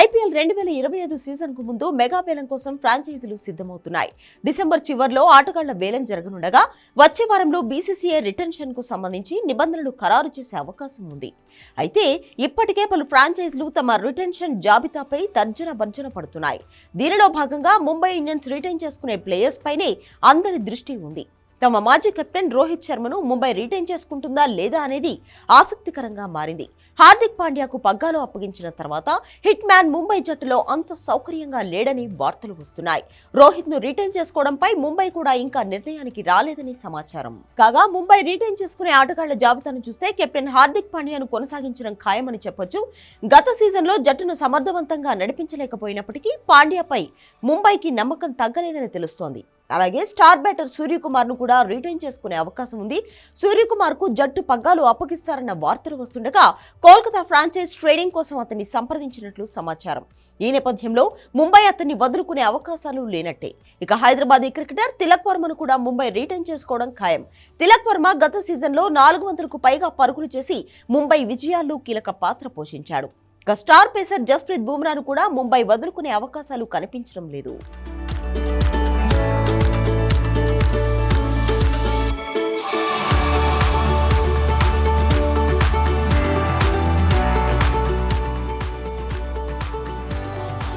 IPL రెండు వేల ఇరవై ఐదు సీజన్కు ముందు మెగా వేలం కోసం ఫ్రాంచైజీలు సిద్ధమవుతున్నాయి. డిసెంబర్ చివర్లో ఆటగాళ్ళ వేలం జరగనుండగా వచ్చే వారంలో బీసీసీఐ రిటెన్షన్కు సంబంధించి నిబంధనలు ఖరారు చేసే అవకాశం ఉంది. అయితే ఇప్పటికే పలు ఫ్రాంచైజీలు తమ రిటెన్షన్ జాబితాపై తర్జన భర్జన పడుతున్నాయి. దీనిలో భాగంగా ముంబై ఇండియన్స్ రిటైన్ చేసుకునే ప్లేయర్స్ పైనే అందరి దృష్టి ఉంది. తమ మాజీ కెప్టెన్ రోహిత్ శర్మను ముంబై రిటైన్ చేసుకుంటుందా లేదా అనేది ఆసక్తికరంగా మారింది. హార్దిక్ పాండ్యాకు పగ్గాలు అప్పగించిన తర్వాత హిట్ మ్యాన్ ముంబై జట్టులో అంత సౌకర్యంగా లేడని వార్తలు వస్తున్నాయి. రోహిత్ను రిటైన్ చేసుకోవడంపై ముంబై కూడా ఇంకా నిర్ణయానికి రాలేదని సమాచారం. కాగా ముంబై రిటైన్ చేసుకునే ఆటగాళ్ళ జాబితాను చూస్తే కెప్టెన్ హార్దిక్ పాండ్యాను కొనసాగించడం ఖాయమని చెప్పొచ్చు. గత సీజన్లో జట్టును సమర్థవంతంగా నడిపించలేకపోయినప్పటికీ పాండ్యాపై ముంబైకి నమ్మకం తగ్గలేదని తెలుస్తోంది. అలాగే స్టార్ బ్యాటర్ సూర్యకుమార్ను కూడా రిటైన్ చేసుకునే అవకాశం ఉంది. సూర్యకుమార్కు జట్టు పగ్గాలు అప్పగిస్తారన్న వార్తలు వస్తుండగా కోల్కతా ఫ్రాంచైజ్ ట్రేడింగ్ కోసం అతన్ని సంప్రదించినట్లు సమాచారం. ఈ నేపథ్యంలో ముంబై అతన్ని వదులుకునే అవకాశాలు లేనట్టే. ఇక హైదరాబాద్ క్రికెటర్ తిలక్ వర్మను కూడా ముంబై రిటైన్ చేసుకోవడం ఖాయం. తిలక్ వర్మ గత సీజన్లో నాలుగు వందలకు పైగా పరుగులు చేసి ముంబై విజయాల్లో కీలక పాత్ర పోషించాడు. ఇక స్టార్ పేసర్ జస్ప్రీత్ బుమ్రాను కూడా ముంబై వదులుకునే అవకాశాలు కనిపించడం లేదు.